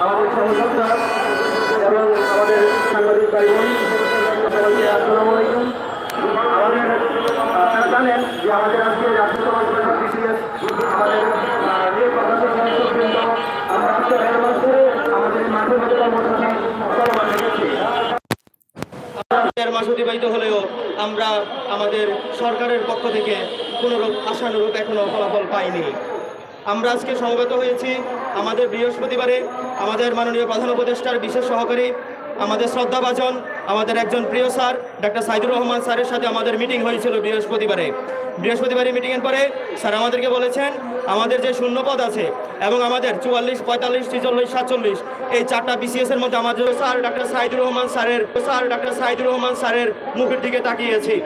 আমাদের এবং আমাদের সাংবাদিক ভাই বোন সবাইকে আসসালামু আলাইকুম। আমাদের আপনারা জানেন যে আমাদের আজকে আমাদের আমরা মাস আমাদের অতিবাহিত হলেও আমরা আমাদের সরকারের পক্ষ থেকে কোনো রূপ আশানুরূপ এখনও ফলাফল পাইনি। আমরা আজকে সমবেত হয়েছি আমাদের বৃহস্পতিবারে আমাদের মাননীয় প্রধান উপদেষ্টার বিশেষ সহকারী আমাদের শ্রদ্ধাভাজন, আমাদের একজন প্রিয় স্যার, ডাক্তার সাইদুর রহমান স্যারের সাথে আমাদের মিটিং হয়েছিল বৃহস্পতিবারে। বৃহস্পতিবারে মিটিংয়ের পরে স্যার আমাদেরকে বলেছেন, আমাদের যে শূন্যপদ আছে এবং আমাদের চুয়াল্লিশ, পঁয়তাল্লিশ, ছিচল্লিশ, সাতচল্লিশ, এই চারটা বিসিএস এর মধ্যে আমাদের স্যার ডাক্তার সাইদুর রহমান স্যারের, স্যার ডাক্তার সাইদুর রহমান স্যারের মুখের দিকে তাকিয়েছি।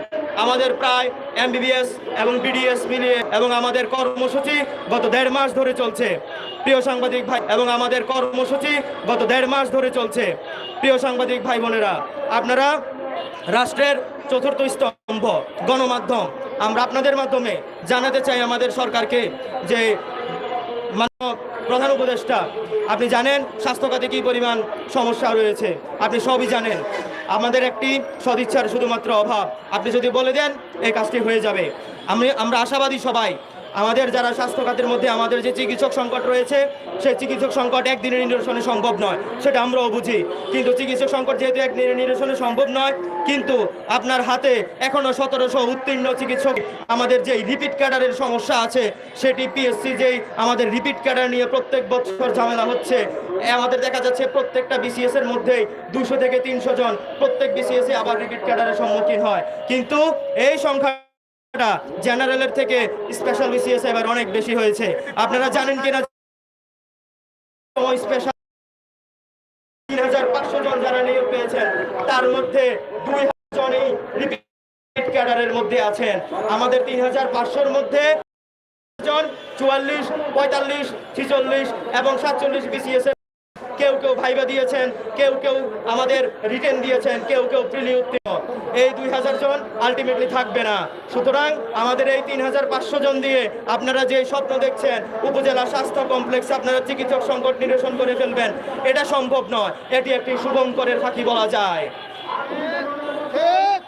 আমাদের প্রায় এমবিবিএস এবং বিডিএস মিলিয়ে এবং আমাদের কর্মসূচি গত দেড় মাস ধরে চলছে। প্রিয় সাংবাদিক ভাই এবং আমাদের কর্মসূচি গত দেড় মাস ধরে চলছে। প্রিয় সাংবাদিক ভাই বোনেরা, আপনারা রাষ্ট্রের চতুর্থ স্তম্ভ, গণমাধ্যম, আমরা আপনাদের মাধ্যমে জানাতে চাই আমাদের সরকারকে যে মাননীয় প্রধান উপদেষ্টা, আপনি জানেন স্বাস্থ্য খাতে কী পরিমাণ সমস্যা রয়েছে। আপনি সবই জানেন। আমাদের একটি সদিচ্ছার শুধুমাত্র অভাব। আপনি যদি বলে দেন, এই কাজটি হয়ে যাবে। আমি, আমরা আশাবাদী সবাই আমাদের যারা স্বাস্থ্য খাতের মধ্যে আমাদের যে চিকিৎসক সংকট রয়েছে, সেই চিকিৎসক সংকট একদিনের নিরসনে সম্ভব নয়, সেটা আমরাও বুঝি। কিন্তু চিকিৎসক সংকট যেহেতু একদিনের নিরসনে সম্ভব নয়, কিন্তু আপনার হাতে এখনও সতেরোশো উত্তীর্ণ চিকিৎসক। আমাদের যেই রিপিট ক্যাডারের সমস্যা আছে, সেটি পিএসসি যেই আমাদের রিপিট ক্যাডার নিয়ে প্রত্যেক বছর ঝামেলা হচ্ছে আমাদের দেখা যাচ্ছে প্রত্যেকটা বিসিএস এর মধ্যেই দুশো থেকে তিনশো জন, প্রত্যেক বিসিএস আবার রিপিট ক্যাডারের সম্মুখীন হয়। কিন্তু এই সংখ্যা জেনারেলের থেকে স্পেশাল বিসিএস এবার অনেক বেশি হয়েছে। আপনারা জানেন কিনা তিন হাজার পাঁচশো জন যারা পেয়েছেন, তার মধ্যে মধ্যে আছেন। আমাদের তিন হাজার পাঁচশোর মধ্যে জন চুয়াল্লিশ, পঁয়তাল্লিশ এবং সাতচল্লিশ বিসিএস কেউ কেউ ভাইবা দিয়েছেন, কেউ কেউ আমাদের রিটেন দিয়েছেন, কেউ কেউ প্রিলি উত্তীর্ণ। এই দুই হাজার জন আলটিমেটলি থাকবে না। সুতরাং আমাদের এই তিন হাজার পাঁচশো জন দিয়ে আপনারা যে স্বপ্ন দেখছেন, উপজেলা স্বাস্থ্য কমপ্লেক্সে আপনারা চিকিৎসক সংকট নিরসন করে ফেলবেন। এটা সম্ভব নয়। এটি একটি শুভঙ্করের ফাঁকি বলা যায়।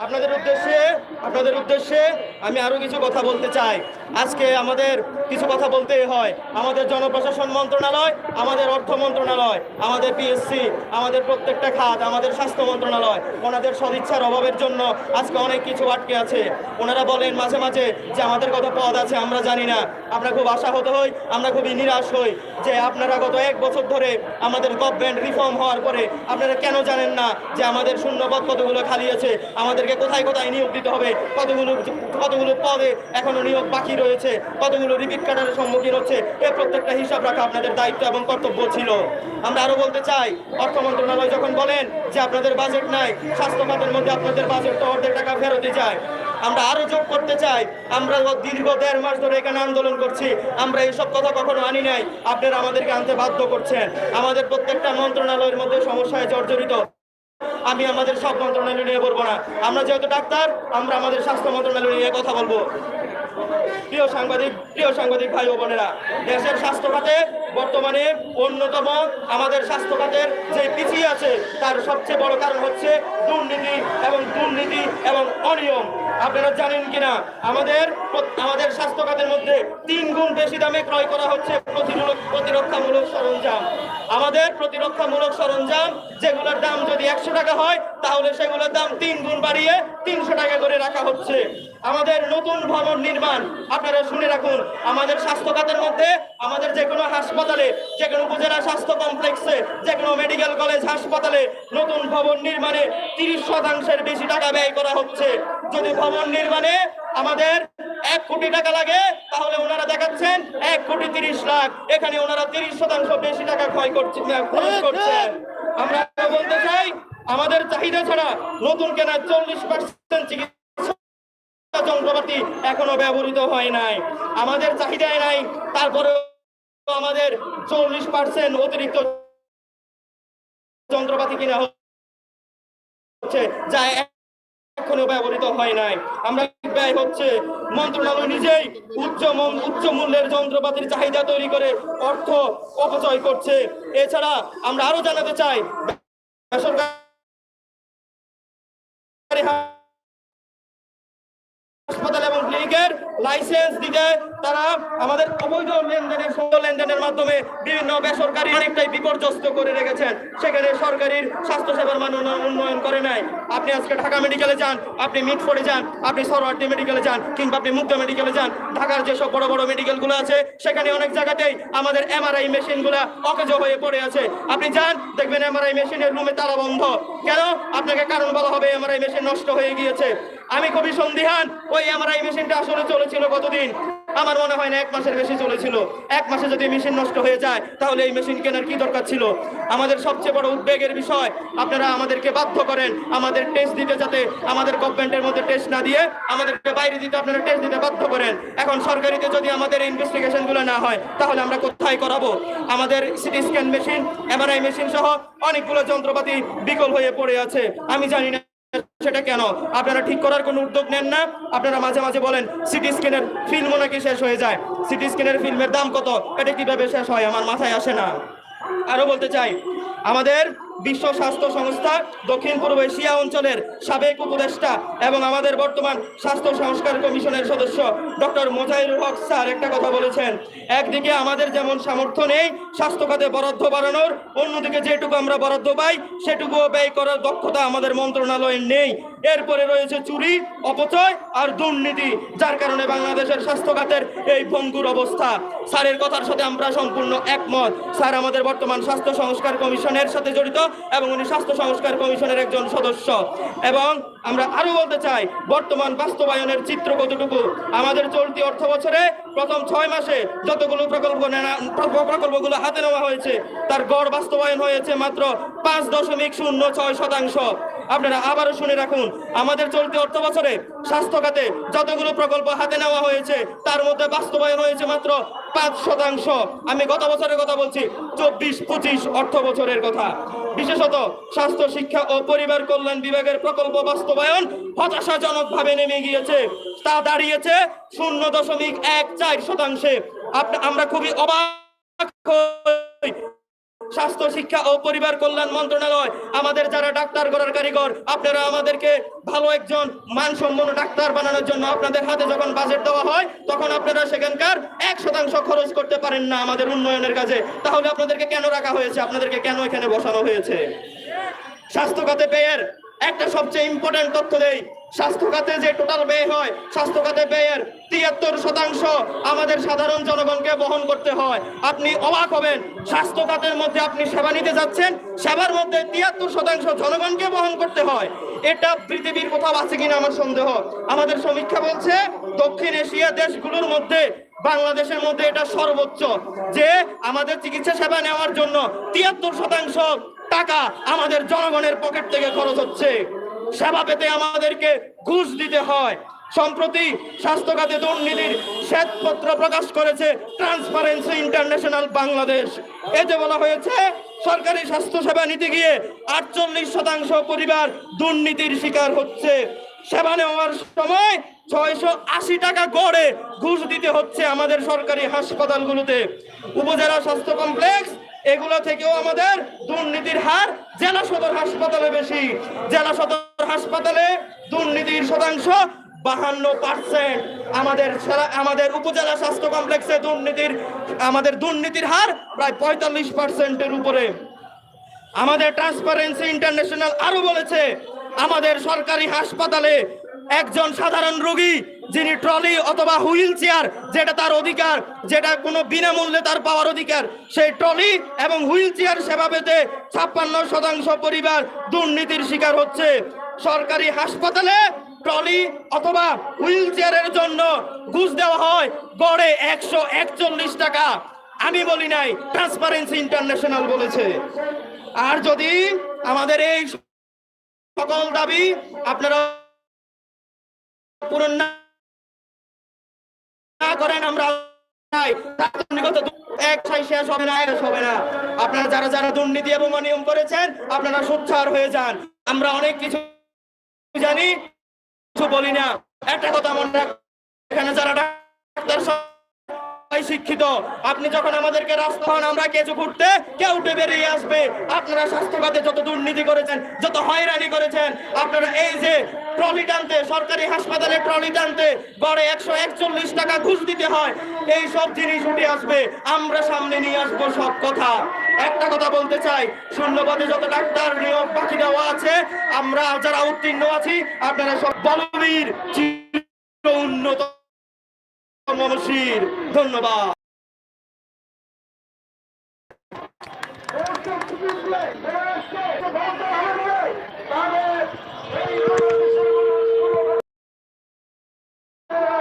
আপনাদের উদ্দেশ্যে আপনাদের উদ্দেশ্যে আমি আরও কিছু কথা বলতে চাই। আজকে আমাদের কিছু কথা বলতে হয়। আমাদের জনপ্রশাসন মন্ত্রণালয়, আমাদের অর্থ মন্ত্রণালয়, আমাদের পিএসসি আমাদের প্রত্যেকটা খাত, আমাদের স্বাস্থ্য মন্ত্রণালয়, ওনাদের সদিচ্ছার অভাবের জন্য আজকে অনেক কিছু আটকে আছে। ওনারা বলেন মাঝে মাঝে যে আমাদের কত পদ আছে, আমরা জানি না। আমরা খুব আশাহত হই, আমরা খুবই নিরাশ হই যে আপনারা গত এক বছর ধরে আমাদের গভর্নমেন্ট রিফর্ম হওয়ার পরে আপনারা কেন জানেন না যে আমাদের শূন্যপদ কতগুলো খালি আছে? আমাদেরকে কোথায় কোথায় নিয়োগ দিতে হবে? কতগুলো কতগুলো পদে এখনও নিয়োগ বাকি রয়েছে? কতগুলো রিপিট কাটারের সম্মুখীন হচ্ছে? এর প্রত্যেকটা হিসাব রাখা আপনাদের দায়িত্ব এবং কর্তব্য ছিল। আমরা আরও বলতে চাই, অর্থ মন্ত্রণালয় যখন বলেন যে আপনাদের বাজেট নাই, স্বাস্থ্য খাতের মধ্যে আপনাদের বাজেট তো অর্ধেক টাকা ফেরতে যায়। আমরা আরও যোগ করতে চাই, আমরা দীর্ঘ দেড় মাস ধরে এখানে আন্দোলন করছি, আমরা এইসব কথা কখনো আনি নাই। আপনারা আমাদেরকে আনতে বাধ্য করছেন। আমাদের প্রত্যেকটা মন্ত্রণালয়ের মধ্যে সমস্যায় জর্জরিত। আমি আমাদের সব মন্ত্রণালয় নিয়ে বলব না। আমরা যেহেতু ডাক্তার, আমরা আমাদের স্বাস্থ্য মন্ত্রণালয় নিয়ে কথা বলব। প্রিয় সাংবাদিক প্রিয় সাংবাদিক ভাই ও বোনেরা, দেশের স্বাস্থ্য খাতে বর্তমানে অন্যতম আমাদের স্বাস্থ্য খাতের যে পিছিয়ে আছে, তার সবচেয়ে বড় কারণ হচ্ছে দুর্নীতি এবং দুর্নীতি এবং অনিয়ম। আপনারা জানেন কিনা? আমাদের আমাদের স্বাস্থ্য খাতের মধ্যে তিন গুণ বেশি দামে ক্রয় করা হচ্ছে প্রতিরক্ষামূলক সরঞ্জাম। আমাদের প্রতিরক্ষামূলক সরঞ্জাম, যেগুলোর দাম যদি একশো টাকা হয়, তাহলে সেগুলোর দাম তিন গুণ বাড়িয়ে তিনশো টাকা করে রাখা হচ্ছে। আমাদের নতুন ভবন নির্মাণ, আপনারা শুনে রাখুন, আমাদের স্বাস্থ্য খাতের মধ্যে আমাদের যে কোনো হাসপাতালে যে কোনো উপজেলা স্বাস্থ্য কমপ্লেক্সে, যে কোনো মেডিকেল কলেজ হাসপাতালে নতুন ভবন নির্মাণে তিরিশ শতাংশের বেশি টাকা ব্যয় করা হচ্ছে। যদি ভবন নির্মাণে আমাদের এক কোটি টাকা লাগে, তাহলে ওনারা দেখাচ্ছেন এক কোটি তিরিশ লাখ। এখানে ওনারা তিরিশ শতাংশ বেশি টাকা ক্ষয় করছে আমরা বলতে চাই, আমাদের চাহিদা ছাড়া নতুন কেনা চল্লিশ পার্সেন্ট চিকিৎসা যন্ত্রপাতি এখনও ব্যবহৃত হয় নাই। আমাদের চাহিদায় নাই তারপরে আমাদের চল্লিশ পার্সেন্ট অতিরিক্ত যন্ত্রপাতি কিনা হচ্ছে, যা এখনও ব্যবহৃত হয় নাই। আমরা ব্যয় হচ্ছে, মন্ত্রণালয় নিজেই উচ্চ উচ্চ মূল্যের যন্ত্রপাতির চাহিদা তৈরি করে অর্থ অপচয় করছে। এছাড়া আমরা আরও জানাতে চাই, বেসরকারি হাসপাতাল এবং ক্লিনিকের লাইসেন্স দিতে তারা আমাদের অবৈধ লেনদেনের লেনদেনের মাধ্যমে বিভিন্ন বেসরকারি অনেকটাই বিপর্যস্ত করে রেখেছেন। সেখানে সরকারির স্বাস্থ্য সেবার মান উন্নয়ন- করে নাই। আপনি আজকে ঢাকা মেডিকেলে যান, আপনি মিটফোর্ডে যান, আপনি সরওয়ার্দী মেডিকেলে যান, কিংবা আপনি মুক্ত মেডিকেলে যান, ঢাকার যেসব বড় বড় মেডিকেলগুলো আছে, সেখানে অনেক জায়গাতেই আমাদের এমআরআই মেশিনগুলো অকেজ হয়ে পড়ে আছে। আপনি যান, দেখবেন এমআরআই মেশিনের রুমে তালা বন্ধ। কেন? আপনাকে কারণ বলা হবে, এমআরআই মেশিন নষ্ট হয়ে গিয়েছে। আমি খুবই সন্দিহান ওই আমার এই মেশিনটা আসলে চলেছিল কতদিন? আমার মনে হয় না এক মাসের বেশি চলেছিল। এক মাসে যদি মেশিন নষ্ট হয়ে যায়, তাহলে এই মেশিন কেনার কি দরকার ছিল? আমাদের সবচেয়ে বড় উদ্বেগের বিষয়, আপনারা আমাদেরকে বাধ্য করেন আমাদের টেস্ট দিতে যাতে আমাদের গভর্নমেন্টের মধ্যে টেস্ট না দিয়ে আমাদেরকে বাইরে দিতে আপনারা টেস্ট দিতে বাধ্য করেন। এখন সরকারিতে যদি আমাদের ইনভেস্টিগেশনগুলো না হয়, তাহলে আমরা কোথায় করাবো? আমাদের CT scan machine MRI machine সহ অনেকগুলো যন্ত্রপাতি বিকল হয়ে পড়ে আছে। আমি জানি না সেটা কেন? আপনারা ঠিক করার কোনো উদ্যোগ নেন না? আপনারা মাঝে মাঝে বলেন, সিটি স্ক্যানের ফিল্মও নাকি শেষ হয়ে যায়। সিটি স্ক্যানের ফিল্মের দাম কত? এটা কীভাবে শেষ হয়? আমার মাথায় আসে না। আরও বলতে চাই, আমাদের বিশ্ব স্বাস্থ্য সংস্থা দক্ষিণ পূর্ব এশিয়া অঞ্চলের সাবেক উপদেষ্টা এবং আমাদের বর্তমান স্বাস্থ্য সংস্কার কমিশনের সদস্য ডক্টর মোজাহিরুল হক স্যার একটা কথা বলেছেন। একদিকে আমাদের যেমন সামর্থ্য নেই স্বাস্থ্য খাতে বরাদ্দ বাড়ানোর, অন্যদিকে যেটুকু আমরা বরাদ্দ পাই সেটুকুও ব্যয় করার দক্ষতা আমাদের মন্ত্রণালয়ে নেই। এরপরে রয়েছে চুরি, অপচয় আর দুর্নীতি, যার কারণে বাংলাদেশের স্বাস্থ্য খাতের এই ভঙ্গুর অবস্থা। স্যারের কথার সাথে আমরা সম্পূর্ণ একমত। স্যার আমাদের বর্তমান স্বাস্থ্য সংস্কার কমিশনের সাথে জড়িত। এবং উনি স্বাস্থ্য সংস্কার কমিশনের একজন সদস্য। এবং আমরা আরও বলতে চাই, বর্তমান বাস্তবায়নের চিত্র কতটুকু? আমাদের চলতি অর্থ বছরে প্রথম ছয় মাসে যতগুলো প্রকল্প প্রকল্পগুলো হাতে নেওয়া হয়েছে, তার গড় বাস্তবায়ন হয়েছে মাত্র পাঁচ দশমিক শূন্য ছয় শতাংশ। আপনারা আবারও শুনে রাখুন, আমাদের চলতি অর্থ বছরে স্বাস্থ্য খাতে যতগুলো প্রকল্প হাতে নেওয়া হয়েছে, তার মধ্যে বাস্তবায়ন হয়েছে মাত্র পাঁচ শতাংশ। আমি গত বছরের কথা বলছি, চব্বিশ, পঁচিশ অর্থ বছরের কথা। বিশেষত স্বাস্থ্য, শিক্ষা ও পরিবার কল্যাণ বিভাগের প্রকল্প বাস্তবায়ন হতাশাজনকভাবে নেমে গিয়েছে। তা দাঁড়িয়েছে শূন্য দশমিক এক চার শতাংশে। আমরা খুবই অবাক স্বাস্থ্য, শিক্ষা ও পরিবার কল্যাণ মন্ত্রণালয়, আমাদের যারা ডাক্তার করার কারিগর, আপনারা আমাদেরকে ভালো একজন মানসম্পন্ন ডাক্তার বানানোর জন্য আপনাদের হাতে যখন বাজেট দেওয়া হয়, তখন আপনারা সেখানকার এক শতাংশ খরচ করতে পারেন না আমাদের উন্নয়নের কাজে। তাহলে আপনাদেরকে কেন রাখা হয়েছে? আপনাদেরকে কেন এখানে বসানো হয়েছে? স্বাস্থ্য খাতে ব্যয়ের একটা সবচেয়ে ইম্পর্টেন্ট তথ্য দেই। স্বাস্থ্য খাতে যে টোটাল ব্যয় হয় স্বাস্থ্য খাতে ব্যয়ের তিয়াত্তর শতাংশ আমাদের সাধারণ জনগণকে বহন করতে হয়। আপনি অবাক হবেন স্বাস্থ্য খাতের মধ্যে আপনি সেবা নিতে যাচ্ছেন, সেবার মধ্যে তিয়াত্তর শতাংশ জনগণকে বহন করতে হয়। এটা পৃথিবীর কোথাও আছে কিনা আমার সন্দেহ। আমাদের সমীক্ষা বলছে, দক্ষিণ এশিয়া দেশগুলোর মধ্যে, বাংলাদেশের মধ্যে এটা সর্বোচ্চ, যে আমাদের চিকিৎসা সেবা নেওয়ার জন্য তিয়াত্তর শতাংশ টাকা আমাদের জনগণের পকেট থেকে খরচ হচ্ছে। সেবা পেতে আমাদেরকে ঘুষ দিতে হয়। সম্প্রতি স্বাস্থ্য খাতে দুর্নীতির শ্বেতপত্র প্রকাশ করেছে ট্রান্সপারেন্সি ইন্টারন্যাশনাল বাংলাদেশ এতে বলা হয়েছে, সরকারি স্বাস্থ্য সেবা নিতে গিয়ে আটচল্লিশ শতাংশ পরিবার দুর্নীতির শিকার হচ্ছে। সেবা নেওয়ার সময় ছয়শো আশি টাকা গড়ে ঘুষ দিতে হচ্ছে আমাদের সরকারি হাসপাতালগুলোতে। উপজেলা স্বাস্থ্য কমপ্লেক্স, এগুলো থেকেও আমাদের দুর্নীতির হার জেলা সদর হাসপাতালে বেশি। জেলা সদর হাসপাতালে দুর্নীতির শতাংশ বাহান্ন পার্সেন্ট আমাদের আমাদের উপজেলা স্বাস্থ্য কমপ্লেক্সে দুর্নীতির, আমাদের দুর্নীতির হার প্রায় পঁয়তাল্লিশ পার্সেন্টের উপরে। আমাদের ট্রান্সপারেন্সি ইন্টারন্যাশনাল আরও বলেছে, আমাদের সরকারি হাসপাতালে একজন সাধারণ রোগী যিনি ট্রলি অথবা হুইল চেয়ার, যেটা তার অধিকার, যেটা কোনো বিনামূল্যে তার পাওয়ার অধিকার, সেই ট্রলি এবং হুইল চেয়ার সেবা পেতে ছাপ্পান্ন শতাংশ পরিবার দুর্নীতির শিকার হচ্ছে। সরকারি হাসপাতালে ট্রলি অথবা হুইল চেয়ারের জন্য ঘুষ দেওয়া হয়, গড়ে একশো একচল্লিশ টাকা। আমি বলি নাই ট্রান্সপারেন্সি ইন্টারন্যাশনাল বলেছে। আর যদি আমাদের এই সকল দাবি আপনারা পূরণ না করেন, আমরা শেষ হবে না হবে না। আপনারা যারা যারা দুর্নীতি এবং অনিয়ম করেছেন, আপনারা সোচ্চার হয়ে যান। আমরা অনেক কিছু জানি, কিছু বলি না। একটা কথা মনে রাখ এখানে যারা ডাক্তার শিক্ষিত, আপনি যখন আমাদেরকে রাস্তা হন আমরা কেঁচু ফুটতে কেউ উঠে বেরিয়ে আসবে। আপনারা স্বাস্থ্যখাতে যত দুর্নীতি করেছেন, যত হয়রানি করেছেন, আপনারা এই যে ট্রলি টানতে, সরকারি হাসপাতালে ট্রলি টানতে, গড়ে একশো একচল্লিশ টাকা ঘুষ দিতে হয় এই সব জিনিস উঠে আসবে। আমরা সামনে নিয়ে আসব সব কথা। একটা কথা বলতে চাই। শূন্যপদে যত ডাক্তার নিয়োগ বাকি দেওয়া আছে, আমরা যারা উত্তীর্ণ আছি, আপনারা সব বলবীর উন্নত মনসির। ধন্যবাদ। Yeah.